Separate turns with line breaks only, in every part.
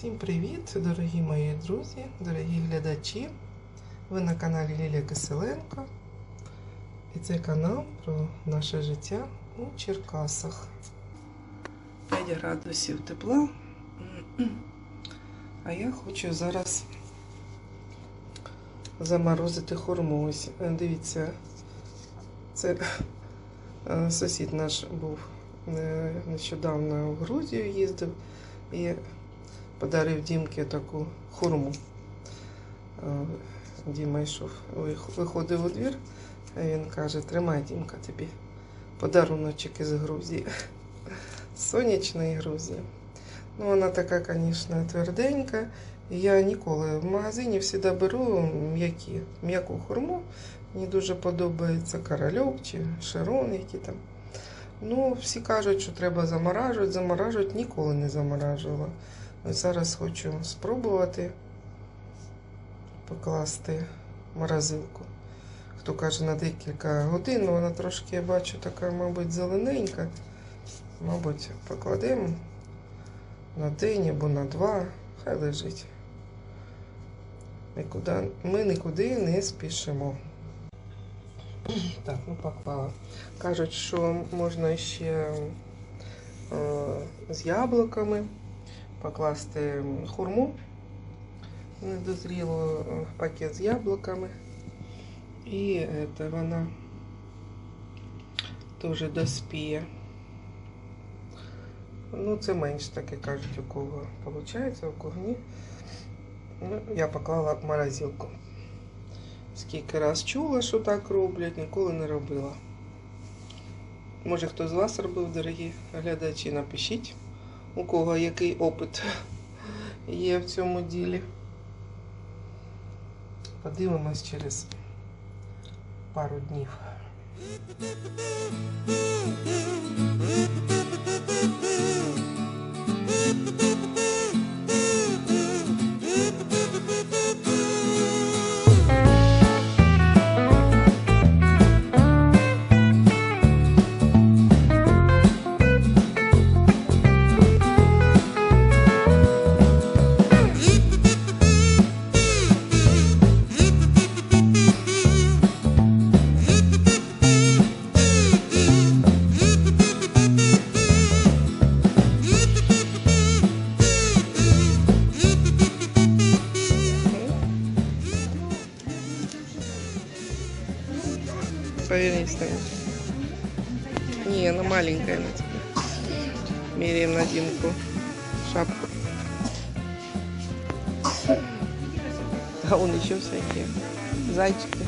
Всім привіт, дорогі мої друзі, дорогі глядачі. Ви на каналі Лілія Киселенко. І це канал про наше життя у Черкасах. 5 градусів тепла. А я хочу зараз заморозити хурму. Е, Дивіться, це е, сусід наш був е, нещодавно в Грузію їздив і подарив Дімки таку хурму. Е, Діма йшов, виходив у двір, а він каже, тримай, Дімка, тобі подаруночок із Грузії. Сонячної Грузії. Ну, вона така, звісно, тверденька. Я ніколи в магазині завжди беру м'які, м'яку хурму. Мені дуже подобається корольок чи шарон, які там. Ну, всі кажуть, що треба заморажувати, заморажувати, ніколи не заморажувала. Ось зараз хочу спробувати покласти морозилку. Хто каже на декілька годин, ну вона трошки, я бачу, така, мабуть, зелененька. Мабуть, покладемо на день або на два, хай лежить. Нікуди, ми нікуди не спішимо. Так, ну поклала. Кажуть, що можна ще е, з яблуками покласти хурму недозрілу е, пакет з яблуками. І це вона теж доспіє. Ну, це менш таке кажуть, у кого виходить, у кого ні. Ну, я поклала в морозилку. Скільки раз чула, що так роблять, ніколи не робила. Може, хто з вас робив, дорогі глядачі, напишіть, у кого який опит є в цьому ділі. Подивимось через пару днів. Не, она маленькая на тебе. Меряем на Димку шапку. А он еще всякие. Зайчики.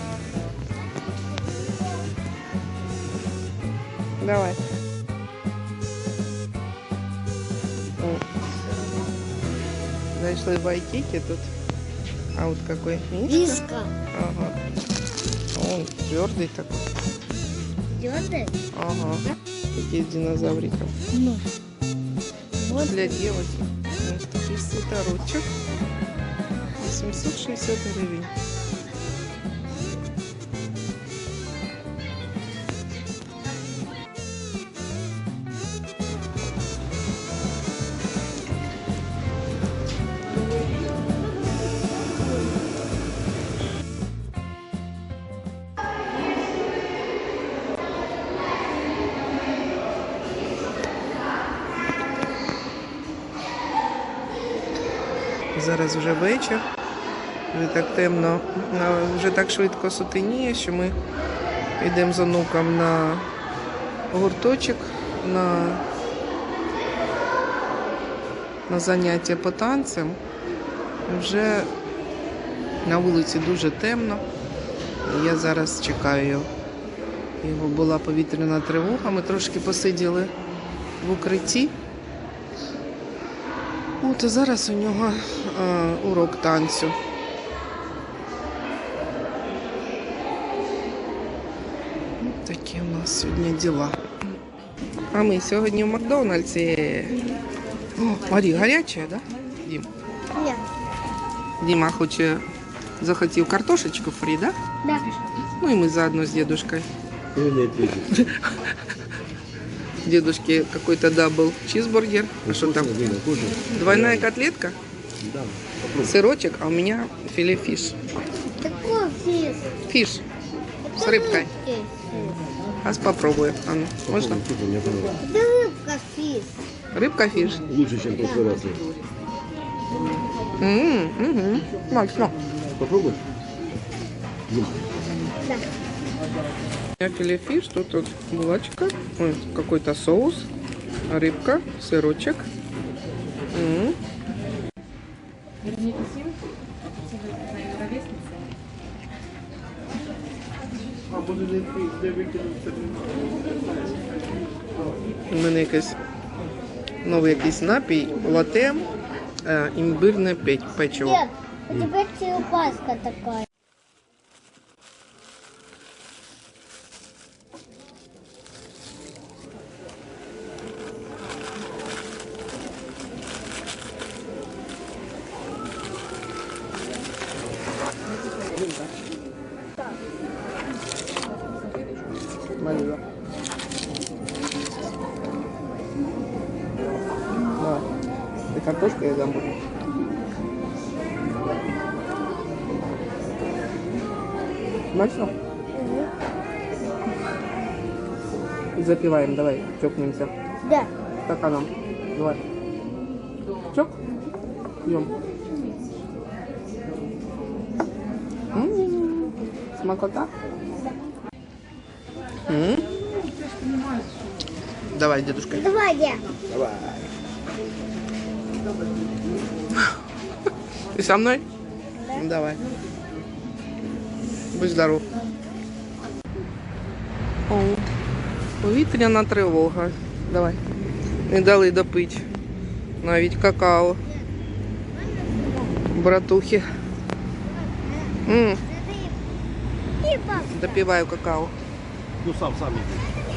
Давай. О. Зашли в Айкики тут. А вот какой мишка.
Виска.
Ага. А Он твердый такой.
Твердый?
Ага. Такие динозавриков.
Ну. Вот.
Для девочек. Вот такий світорочок. 860 гривень. Зараз вже вечір. Вже так темно, вже так швидко сутеніє, що ми йдемо з онуком на гурточок, на, на заняття по танцям. Вже на вулиці дуже темно. Я зараз чекаю його. Була повітряна тривога. Ми трошки посиділи в укритті. От і зараз у нього е, урок танцю. От такі у нас сьогодні діла. А ми сьогодні в Макдональдсі. О, Марі, гаряча, да? Дім?
Нет.
Діма хоче, захотів картошечку фрі, да?
Да.
Ну і ми заодно з дедушкой. Дедушке какой-то дабл чизбургер. А что там? Двойная котлетка?
Да.
Сырочек, а у меня филе фиш.
Такой фиш.
Фиш с рыбкой. Сейчас попробую. А ну, можно?
Это рыбка фиш.
Рыбка фиш.
Лучше, чем в прошлый раз.
М, мгм. Смачно.
Попробуй. Ну,
Да.
У меня филе фиш, тут вот булочка, ой, какой-то соус, рыбка, сырочек. М. У мене якийсь новий якийсь напій, лате, імбирне пе- печиво.
Дед, у тебя черепашка такая.
Малюю. Давай. И картошку я дам. Смачно? Запиваем, давай, чокнемся.
Да.
Стаканом. Давай. Чок. Пьем. М, Смакота. М. Давай, дедушка.
Давай, дед.
давай.
Ты со мной?
Да.
Ну, Давай. Будь здоров. О, повітряна тривога. Давай. Не дали допити. Навіть какао. Братухи. М, допиваю какао.
do Salsa Amigo.